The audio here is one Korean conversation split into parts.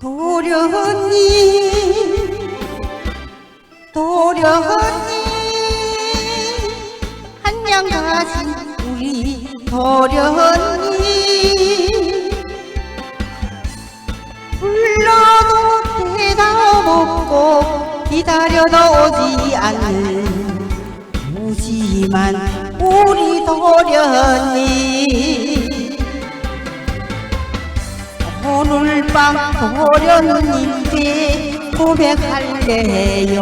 도련님 도련님 한양 가신 우리 도련님 불러도 대답 없고 기다려도 오지 않는 무지만 우리 도련님 도련님께 고백할래요.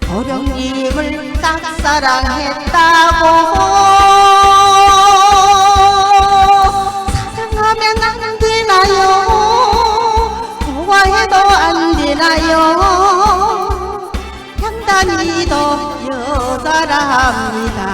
도련님을 딱 사랑했다고 사랑하면 안 되나요? 좋아해도 안 되나요? 양단이도 여자랍니다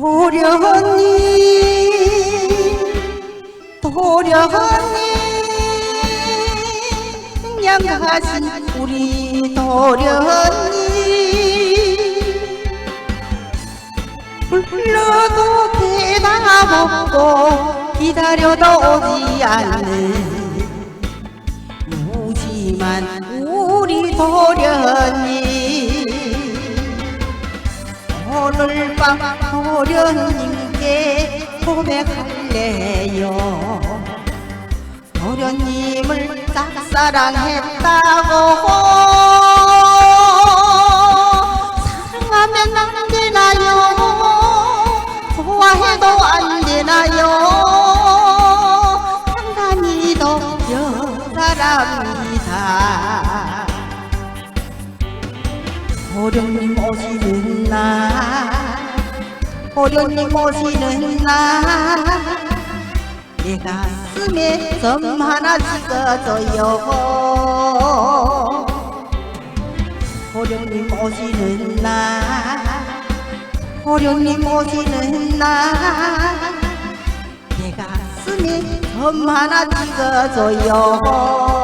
도련님 도련님 양가신 우리 도련님 불러도 대답 없고 기다려도 오지 않는 무지만 우리 도련님 오늘 밤 도련님께 고백할래요. 도련님을 짝사랑했다고 사랑하면 안 되나요? 좋아해도 안 되나요? 상단이도 여사랍니다. 호령님 오시는 날 호령님 오시는 날. 내 가슴에 점 하나 찍어줘요. 호령님 오시는 날. 호령님 오시는 날. 내 가슴에 점 하나 찍어줘요